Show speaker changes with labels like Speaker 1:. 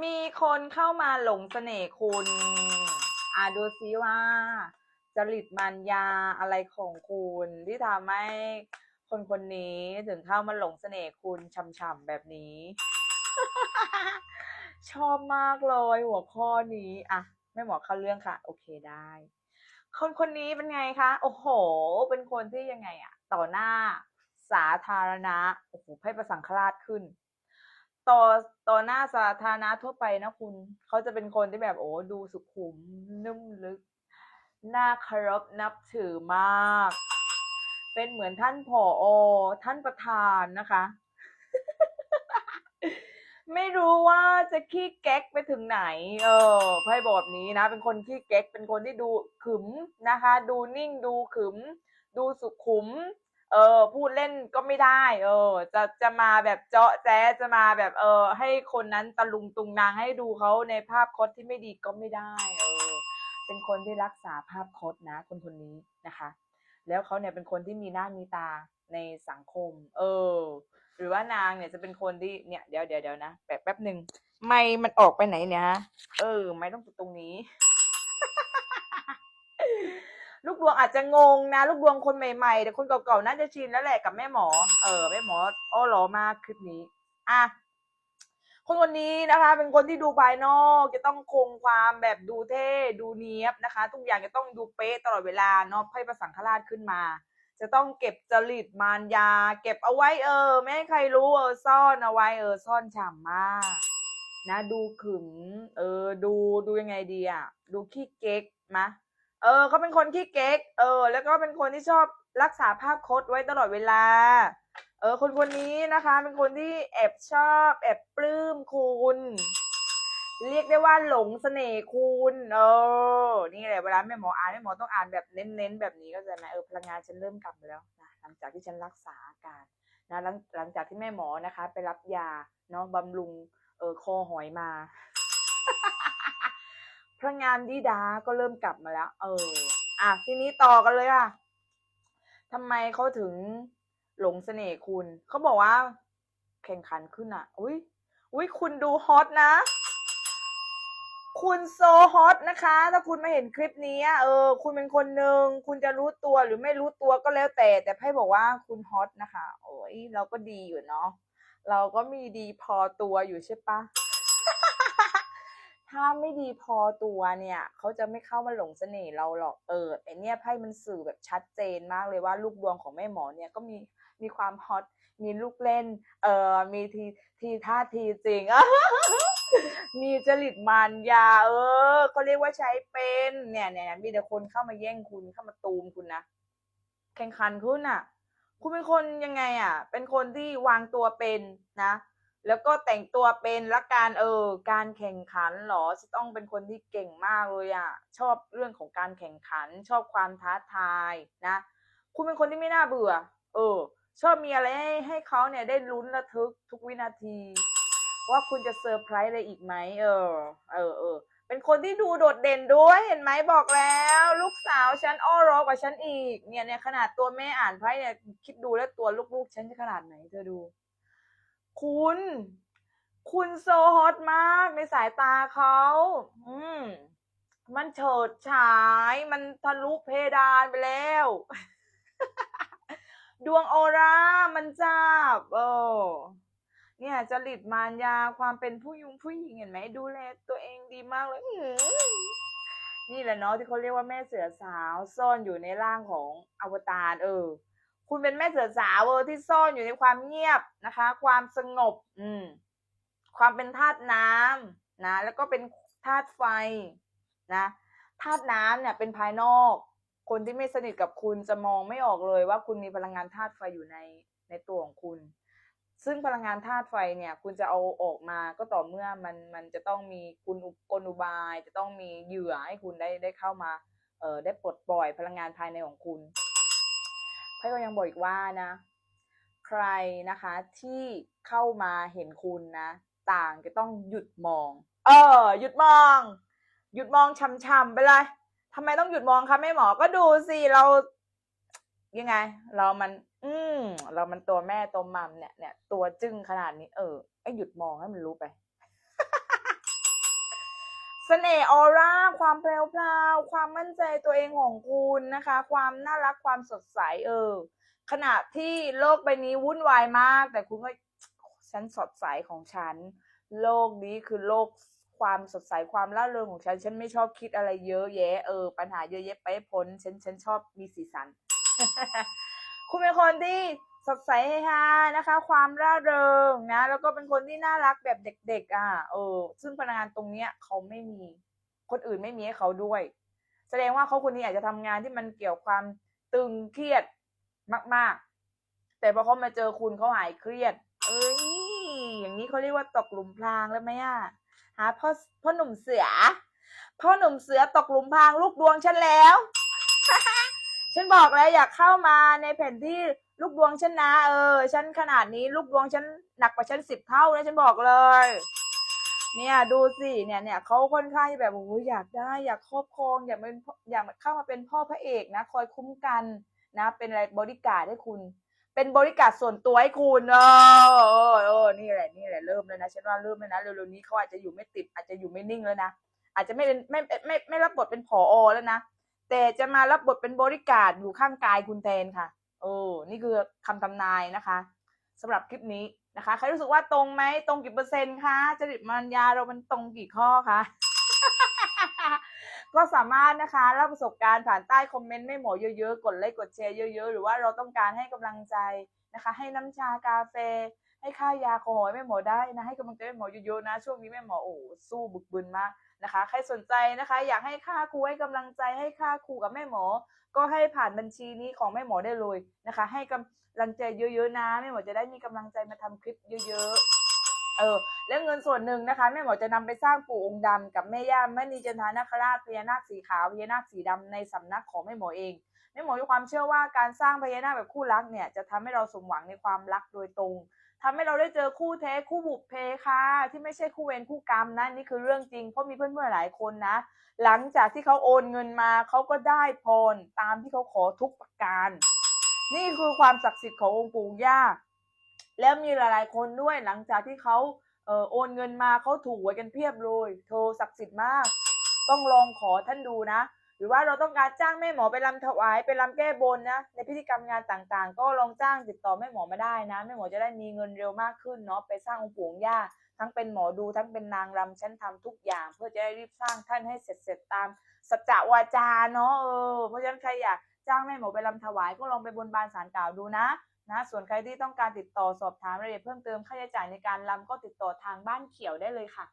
Speaker 1: มีคนเข้ามาหลงเสน่ห์คุณอ่าดูซิว่า จริตมันยาอะไรของคุณที่ทำให้คนคนนี้ถึงเข้ามาหลงเสน่ห์คุณช่ำๆแบบนี้ ชอบมากเลยหัวข้อนี้อะแม่หมอเข้าเรื่องค่ะ โอเคได้ คนคนนี้เป็นไงคะ โอ้โห เป็นคนที่ยังไงอะต่อหน้าสาธารณะโอ้โหให้ประสังฆราชขึ้น ต่อต่อหน้าสาธารณะทั่วไปนะคุณ เขาจะเป็นคนที่แบบโอ้ดูสุขุมนุ่มลึก น่าเคารพนับถือมาก เป็นเหมือนท่านผออท่านประธานนะคะ ไม่รู้ว่าจะขี้แก๊กไปถึงไหน เออไพ่บอกนี้นะ เป็นคนขี้แก๊กเป็นคนที่ดูขึมนะคะ ดูนิ่งดูขึม ดูสุขุม เออ พูดเล่นก็ไม่ได้ เออ จะจะมาแบบเจาะแจ๊จะมาแบบเออ ให้คนนั้นตะลุงตุงนางให้ดูเขาในภาพพจน์ที่ไม่ดีก็ไม่ได้ เออ เป็นคนที่รักษาภาพพจน์นะ คนคนนี้นะคะ แล้วเขาเนี่ยเป็นคนที่มีหน้ามีตาในสังคม เออ หรือว่านางเนี่ยจะเป็นคนที่เนี่ยเดี๋ยวเดี๋ยวเดี๋ยวนะแป๊บแป๊บหนึ่งไม่มันออกไปไหนเนี่ยฮะเออ ไม่ต้องตรงนี้ ดวงอาจจะงงนะ ลูกดวงคนใหม่ๆ แต่คนเก่าๆน่าจะชินแล้วแหละกับแม่หมอ เออแม่หมออ้อหลอมากคลิปนี้อะคนคนนี้นะคะ เป็นคนที่ดูภายนอกจะต้องคงความแบบดูเท่ดูเนี้ยบนะคะ ทุกอย่างจะต้องดูเป๊ะตลอดเวลาเนาะไพ่ประสังฆราชขึ้นมา จะต้องเก็บจริตมารยา เก็บเอาไว้เออ ไม่ให้ใครรู้เออซ่อนเอาไว้เออซ่อนฉ่ำมาก นะ ดูขึมเออ ดูดูยังไงดีอะดูขี้เก๊กมะ เออเขาเป็นคนขี้เก๊ก เออ แล้วก็เป็นคนที่ชอบรักษาภาพพจน์ไว้ตลอดเวลา เออ คนคนนี้นะคะ เป็นคนที่แอบชอบ แอบปลื้มคุณ เรียกได้ว่าหลงเสน่ห์คุณ เออ นี่แหละเวลาแม่หมออ่านแม่หมอต้องอ่านแบบเน้นๆแบบนี้ก็จะไหมเออพลังงานฉันเริ่มกลับมาแล้วนะหลังจากที่ฉันรักษาอาการนะหลังหลังจากที่แม่หมอนะคะ ไปรับยาเนาะบำรุงเออคอหอยมา พลังงานดีดาก็เริ่มกลับมาแล้ว เออ อะทีนี้ต่อกันเลยอะทำไมเขาถึงหลงเสน่ห์คุณ เขาบอกว่า แข่งขันขึ้นอะ อุ้ยอุ้ยคุณดูฮอตนะ คุณโซฮอตนะคะ ถ้าคุณมาเห็นคลิปนี้ เออ คุณเป็นคนหนึ่ง คุณจะรู้ตัวหรือไม่รู้ตัวก็แล้วแต่ แต่ไพ่บอกว่าคุณฮอตนะคะ โอ้ยเราก็ดีอยู่เนาะ เราก็มีดีพอตัวอยู่ใช่ปะ ถ้าไม่ดีพอตัวเนี่ยเขาจะไม่เข้ามาหลงเสน่ห์เราหรอกเออไอเนี่ยไพ่มันสื่อแบบชัดเจนมากเลยว่าลูกดวงของแม่หมอเนี่ยก็มีมีความฮอตมีลูกเล่น เออมีทีทีท่าทีจริงมีจริตมารยา เออเขาเรียกว่าใช้เป็นเนี่ยเนี่ยมีแต่คนเข้ามาแย่งคุณเข้ามาตูมคุณนะแข่งขันคุณอะ คุณเป็นคนยังไงอะ เป็นคนที่วางตัวเป็นนะ แล้วก็แต่งตัวเป็นละการเออ การแข่งขันเหรอจะต้องเป็นคนที่เก่งมากเลยอะชอบเรื่องของการแข่งขัน ชอบความท้าทายนะ คุณเป็นคนที่ไม่น่าเบื่อ เออ ชอบมีอะไรให้ให้เขาเนี่ยได้ลุ้นระทึกทุกวินาที ว่าคุณจะเซอร์ไพรส์อะไรอีกไหมเออ เออเออเป็นคนที่ดูโดดเด่นด้วยเห็นไหมบอกแล้ว ลูกสาวฉันอ้อรอกว่าฉันอีกเนี่ยเนี่ยขนาดตัวแม่อ่านไพ่เนี่ยคิดดูแล้วตัวลูกๆฉันจะขนาดไหนเธอดู คุณ คุณโซฮอตมากในสายตาเขา อืม มันเฉิดฉาย มันทะลุเพดานไปแล้ว ดวงออร่า มันจับเออเนี่ยจริตมารยาความเป็นผู้ยุงผู้หญิงเห็นไหมดูแลตัวเองดีมากเลย นี่แหละเนาะที่เขาเรียกว่าแม่เสือสาวซ่อนอยู่ในร่างของอวตารเออ คุณเป็นแม่เสือสาวเออที่ซ่อนอยู่ในความเงียบนะคะ ความสงบ อืม ความเป็นธาตุน้ำนะ แล้วก็เป็นธาตุไฟนะธาตุน้ำเนี่ยเป็นภายนอก คนที่ไม่สนิทกับคุณจะมองไม่ออกเลยว่าคุณมีพลังงานธาตุไฟอยู่ในในตัวของคุณ ซึ่งพลังงานธาตุไฟเนี่ย คุณจะเอาออกมาก็ต่อเมื่อมันมันจะต้องมีกุลอุกลอุบาย จะต้องมีเหยื่อให้คุณได้ได้เข้ามาเอ่อได้ปลดปล่อยพลังงานภายในของคุณ ไพ่ก็ยังบอกอีกว่านะ ใครนะคะที่เข้ามาเห็นคุณนะ ต่างจะต้องหยุดมอง เออ หยุดมอง หยุดมองช่ำๆไปเลยทำไมต้องหยุดมองคะแม่หมอก็ดูสิเรายังไง เรามัน อืมเรามันตัวแม่ตัวมัมเนี่ยเนี่ยตัวจึ้งขนาดนี้ เออไอหยุดมองให้มันรู้ไป เสน่ห์ออร่า ความแพรวพราว ความมั่นใจตัวเองของคุณนะคะ ความน่ารักความสดใสเออ ขณะที่โลกใบนี้วุ่นวายมาก แต่คุณก็ฉันสดใสของฉัน โลกนี้คือโลกความสดใสความร่าเริงของฉัน ฉันไม่ชอบคิดอะไรเยอะแยะเออปัญหาเยอะแยะไปพ้น ฉันฉันชอบมีสีสัน คุณเป็นคนที่ สดใสเฮฮานะคะ ความร่าเริงนะ แล้วก็เป็นคนที่น่ารักแบบเด็ก ๆ อะเออซึ่งพนักงานตรงเนี้ยเขาไม่มี คนอื่นไม่มีให้เขาด้วย แสดงว่าเขาคนนี้อาจจะทำงานที่มันเกี่ยวความตึงเครียดมาก ๆ แต่พอเขามาเจอคุณเขาหายเครียด เอ้ยอย่างนี้เขาเรียกว่าตกหลุมพรางแล้วไหมอะหาพ่อพ่อหนุ่มเสือพ่อหนุ่มเสือตกหลุมพรางลูกดวงฉันแล้ว ฉันบอกแล้วอยากเข้ามาในแผนที่ลูกดวงฉันนะเออฉันขนาดนี้ลูกดวงฉันหนักกว่าฉันสิบเท่านะฉันบอกเลย เนี่ยดูสิเนี่ยเนี่ยเขาค่อนข้างที่แบบโอ้ยอยากได้ อยากครอบครองอยากเป็นอยากเข้ามาเป็นพ่อพระเอกนะ คอยคุ้มกันนะ เป็นอะไรบริการให้คุณ เป็นบริการส่วนตัวให้คุณเออเออเออนี่แหละนี่แหละเริ่มแล้วนะฉันว่าเริ่มแล้วนะเร็วๆนี้เขาอาจจะอยู่ไม่ติดอาจจะอยู่ไม่นิ่งแล้วนะอาจจะไม่เป็นไม่ไม่ไม่ไม่รับบทเป็นผอแล้วนะ แต่จะมารับบทเป็นบริการอยู่ข้างกายคุณแทนค่ะเออนี่คือคำทำนายนะคะสำหรับคลิปนี้นะคะ ใครรู้สึกว่าตรงไหมตรงกี่เปอร์เซ็นต์คะจริตมัญญาเรามันตรงกี่ข้อคะก็สามารถนะคะเล่าประสบการณ์ผ่านใต้คอมเมนต์ไม่หมอเยอะๆ กดไลค์กดแชร์เยอะ ๆ หรือว่าเราต้องการให้กำลังใจนะคะ ให้น้ำชากาแฟ ให้ค่ายาขอให้แม่หมอได้นะให้กำลังใจแม่หมอเยอะๆนะ ช่วงนี้แม่หมอโอ้สู้บึกบึนมาก นะคะ ใครสนใจนะคะ อยากให้ค่าครูให้กำลังใจให้ค่าครูกับแม่หมอ ก็ให้ผ่านบัญชีนี้ของแม่หมอได้เลยนะคะ ให้กำลังใจเยอะๆนะแม่หมอจะได้มีกำลังใจมาทำคลิปเยอะๆเออแล้วเงินส่วนหนึ่งนะคะ แม่หมอจะนำไปสร้างปู่องค์ดำกับแม่ย่าแม่นีจันทานาคราชพญานาคสีขาวพญานาคสีดำในสำนักของแม่หมอเองแม่หมอมีความเชื่อว่าการสร้างพญานาคแบบคู่รักเนี่ยจะทำให้เราสมหวังในความรักโดยตรง ทำให้เราได้เจอคู่แท้คู่บุพเพค่ะ ที่ไม่ใช่คู่เวรคู่กรรมนะนี่คือเรื่องจริงเพราะมีเพื่อนๆหลายคนนะ หลังจากที่เขาโอนเงินมาเขาก็ได้พรตามที่เขาขอทุกประการ นี่คือความศักดิ์สิทธิ์ขององค์ปู่ย่าแล้วมีหลายๆคนด้วยหลังจากที่เขาเออโอนเงินมาเขาถูกหวยกันเพียบเลยโทรศักดิ์สิทธิ์มาก ต้องลองขอท่านดูนะ รือว่าเราต้องการจ้างแม่หมอไปรำถวายไปรำแก้บนนะ ในพิธีกรรมงานต่างๆ ก็ลองจ้างติดต่อแม่หมอมาได้นะแม่หมอจะได้มีเงินเร็วมากขึ้นเนาะไปสร้างองค์ปู่องค์ย่าทั้งเป็นหมอดูทั้งเป็นนางรำฉันทำทุกอย่าง เพื่อจะได้รีบสร้างท่านให้เสร็จเสร็จๆตามสัจจะวาจาเนาะเออเพราะฉะนั้นใครอยากจ้างแม่หมอไปรำถวายก็ลองไปบนบานสารกล่าวดูนะนะส่วนใครที่ต้องการติดต่อสอบถามรายละเอียดเพิ่มเติมค่าใช้จ่ายในการรำก็ติดต่อทางบ้านเขียวได้เลยค่ะ